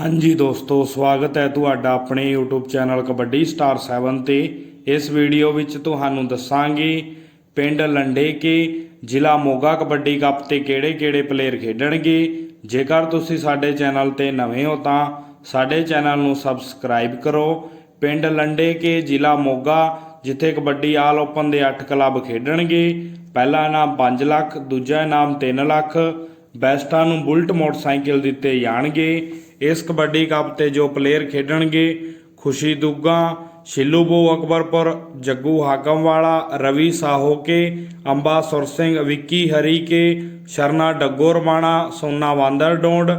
ਹਾਂਜੀ ਦੋਸਤੋ, ਸਵਾਗਤ ਹੈ ਤੁਹਾਡਾ ਆਪਣੇ YouTube ਚੈਨਲ ਕਬੱਡੀ ਸਟਾਰ 7 ਤੇ। ਇਸ ਵੀਡੀਓ ਵਿੱਚ ਤੁਹਾਨੂੰ ਦੱਸਾਂਗੇ ਪਿੰਡ ਲੰਡੇ ਕੇ ਜ਼ਿਲ੍ਹਾ ਮੋਗਾ ਕਬੱਡੀ ਕੱਪ ਤੇ ਕਿਹੜੇ-ਕਿਹੜੇ ਪਲੇਅਰ ਖੇਡਣਗੇ। ਜੇਕਰ ਤੁਸੀਂ ਸਾਡੇ ਚੈਨਲ ਤੇ ਨਵੇਂ ਹੋ ਤਾਂ ਸਾਡੇ ਚੈਨਲ ਨੂੰ ਸਬਸਕ੍ਰਾਈਬ ਕਰੋ। ਪਿੰਡ ਲੰਡੇ ਕੇ ਜ਼ਿਲ੍ਹਾ ਮੋਗਾ, ਜਿੱਥੇ ਕਬੱਡੀ ਆਲ ਓਪਨ ਦੇ 8 ਕਲੱਬ ਖੇਡਣਗੇ। ਪਹਿਲਾ ਇਨਾਮ 5 ਲੱਖ, ਦੂਜਾ ਇਨਾਮ 3 ਲੱਖ। ਬੈਸਟਾਂ ਨੂੰ ਬੁਲਟ ਮੋਟਰਸਾਈਕਲ ਦਿੱਤੇ ਜਾਣਗੇ। ਇਸ ਕਬੱਡੀ ਕੱਪ ਤੇ ਜੋ ਪਲੇਅਰ ਖੇਡਣਗੇ, ਖੁਸ਼ੀ ਦੁੱਗਾ ਸ਼ਿਲੂਬੋ ਅਕਬਰਪੁਰ, ਜੱਗੂ ਹਾਕਮਵਾਲਾ, ਰਵੀ ਸਾਹੋਕੇ ਅੰਬਾ ਸੁਰ ਸਿੰਘ ਵਿੱਕੀ ਹਰੀਕੇ, ਸ਼ਰਨਾ ਡੱਗੋ ਰਮਾਣਾ ਸੋਨਾ ਵਾਂਦਰ ਡੋਂਡ,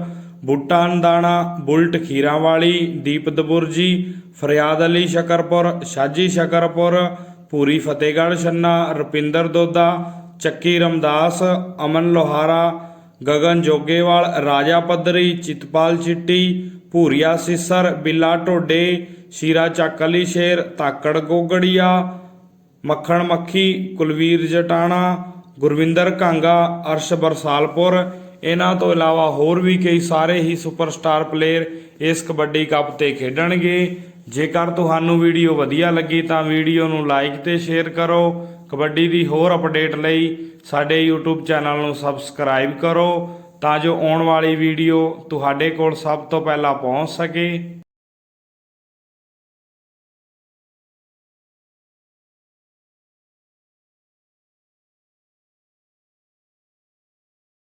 ਬੂਟਾ ਅੰਦਾਣਾ ਬੁਲਟ ਖੀਰਾਂ ਵਾਲੀ ਦੀਪ ਦਬੁਰਜੀ, ਫਰਿਆਦ ਅਲੀ ਸ਼ਕਰਪੁਰ, ਸ਼ਾਜੀ ਸ਼ਕਰਪੁਰ, ਪੂਰੀ ਫਤਿਹਗੜ੍ਹ ਛੰਨਾ, ਰੁਪਿੰਦਰ ਦੋਦਾ, ਚੱਕੀ ਰਮਦਾਸ, ਅਮਨ ਲੋਹਾਰਾ ਗਗਨ ਜੋਗੇਵਾਲ, ਰਾਜਾ ਪੱਧਰੀ, ਚਿਤਪਾਲ ਚਿੱਟੀ, ਭੂਰੀਆ ਸਿਸਰ, ਬਿੱਲਾ ਢੋਡੇ, ਸ਼ੀਰਾ ਚੱਕ ਅਲੀ ਸ਼ੇਰ, ਤਾਕੜ ਗੋਗੜੀਆ, ਮੱਖਣ ਮੱਖੀ, ਕੁਲਵੀਰ ਜਟਾਣਾ, ਗੁਰਵਿੰਦਰ ਕਾਂਗਾ, ਅਰਸ਼ ਬਰਸਾਲਪੁਰ। ਇਹਨਾਂ ਤੋਂ ਇਲਾਵਾ ਹੋਰ ਵੀ ਕਈ ਸਾਰੇ ਹੀ ਸੁਪਰਸਟਾਰ ਪਲੇਅਰ ਇਸ ਕਬੱਡੀ ਕੱਪ ਤੇ ਖੇਡਣਗੇ। ਜੇਕਰ ਤੁਹਾਨੂੰ ਵੀਡੀਓ ਵਧੀਆ ਲੱਗੀ ਤਾਂ ਵੀਡੀਓ ਨੂੰ ਲਾਈਕ ਤੇ ਸ਼ੇਅਰ ਕਰੋ। ਕਬੱਡੀ ਦੀ ਹੋਰ ਅਪਡੇਟ ਲਈ ਸਾਡੇ YouTube ਚੈਨਲ ਨੂੰ ਸਬਸਕ੍ਰਾਈਬ ਕਰੋ ਤਾਂ ਜੋ ਆਉਣ ਵਾਲੀ ਵੀਡੀਓ ਤੁਹਾਡੇ ਕੋਲ ਸਭ ਤੋਂ ਪਹਿਲਾਂ ਪਹੁੰਚ ਸਕੇ।